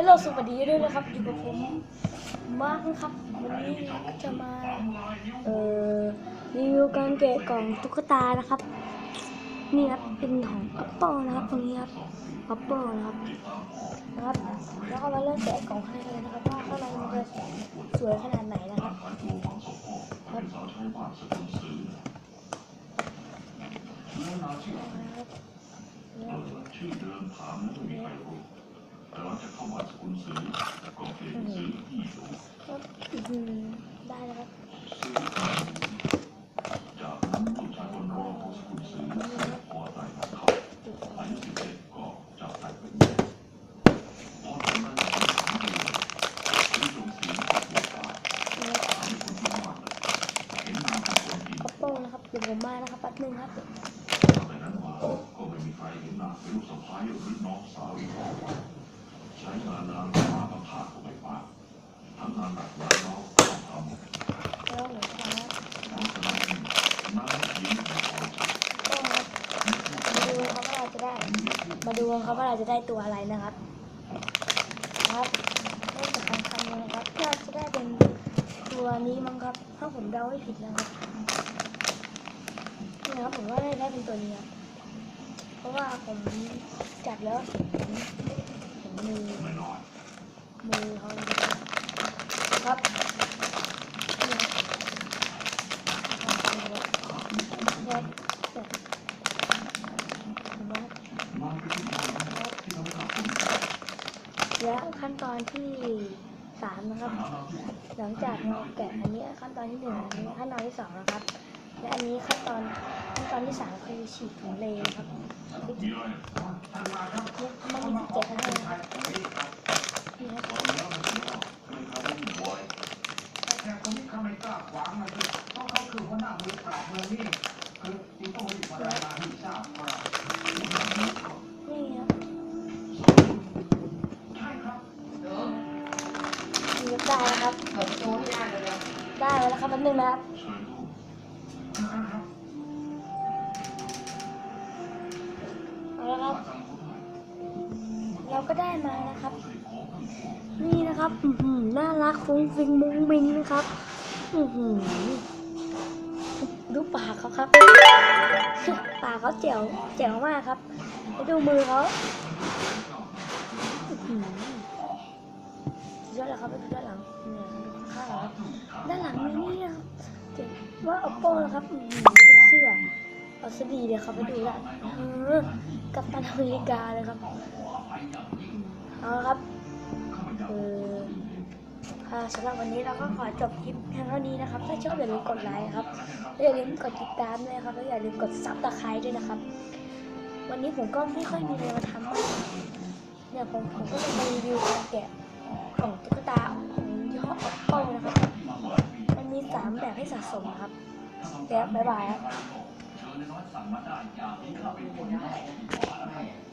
ฮัลโหลสวัสดีด้วยนะครับอยู่กับผมมาร์คนะครับวันนี้จะมาเอ่อรีวิวการแกะกล่องตุ๊กตานะครับ นี่ครับเป็นของ Apple นะครับตรงนี้ครับ Apple นะครับนะครับ แล้วก็มาเริ่มแกะกล่องให้เลยนะครับว่าข้างในมันจะสวยขนาดไหนนะครับครับ แต่หลังจากเข้ามาสกุลซื้อกองเปลี่ยนซื้อที่รู้ครับอื้อหือได้แล้วครับซื้อจากนั้นลูกชายคนรองของสกุลซื้อพอใจกับเขาอายุสิบเอ็ดก็จับแต่เป็นแม่พอทำได้สามเดือนซื้อจงสีกับหัวตาถามคนที่านเห็นนางเป็นคนดี Apple นะครับเดี๋ยวผมมานะครับแป๊บนึงครับตั้งแต่นั้นมาก็ไม่มีใครเห็นนางเป็นลูกสะพ้ายหรือน้องสาวอีกต่อไปใช้งานนางมาประทาก็ไม่ปาก ทำงานหนักงานน้องก็ทำแล้วหนูครับน้องสนองน้ำยิ้มไม่พอใจก็ครับมาดูครับว่าเราจะได้มาดูครับว่าเราจะได้ตัวอะไรนะครับ ครับเริ่มจากการคำเลยนะครับน่าจะได้เป็นตัวนี้มั้งครับ ถ้าผมเดาไม่ผิดนะครับนี่ครับผมว่าได้ได้เป็นตัวนี้ครับเพราะว่าผมจับแล้วเห็นเห็นมือไม่น้อยมือเขาเลยครับนี่ครับครับเห็นไหมครับ มันเป็นที่ทำที่ทำให้เราคุ้นเคย และขั้นตอนที่สามนะครับ หลังจากเราแกะอันนี้ขั้นตอนที่หนึ่งอันนี้ขั้นตอนที่สองนะครับ และอันนี้ขั้นตอนขั้นตอนที่สามคือฉีดถุงเลครับเนี่ยมันมีที่เจ็ดให้นะครับนี่ครับตอนนี้มันเป็นว่าเป็นคำว่าบอยแต่คนที่เขาไมกล้าขวางนะคือเพราะเขาคือหัวหน้ามือปราบเมืองนี่คือจิงต้ที่มาได้มาที่ทราบ ได้แล้วครับเปิดประตูให้ได้เร็วได้แล้วครับแป๊บนึงนะครับเชิญลูกนะครับเอาละครับ เราก็ได้มานะครับ นี่นะครับอือหือน่ารักฟุ้งฟิงมุ้งมิงนะครับอือหือดูปากเขาครับ ปากเขาเจ๋วเจ๋วมากครับแล้วดูมือเขาอือหือ ดยอดเลยครับไปดูด้านหลังเนี่ยดูข้างหลังครับด้านหลังมีนี่นะครับเจ๋งว่า oppo นะครับอื้อหือเสื้อเอาซะดีเดี๋ยวเขาไปดูละกับตันอเมริกาเลยครับเอาละครับเออสำหรับวันนี้เราก็ขอจบคลิปเพียงเท่านี้นะครับ ถ้าชอบอย่าลืมกดไลค์ครับและอย่าลืมกดติดตามด้วยครับและอย่าลืมกดซับตะไคร้ด้วยนะครับ วันนี้ผมก็ไม่ค่อยมีอะไรมาทำมากเนี่ยผมผมก็จะมารีวิวการแกะ ของตุ๊กตาของยี่ห้อ Oppo นะครับ มันมีสามแบบให้สะสมครับแล้วบ๊ายบายครับ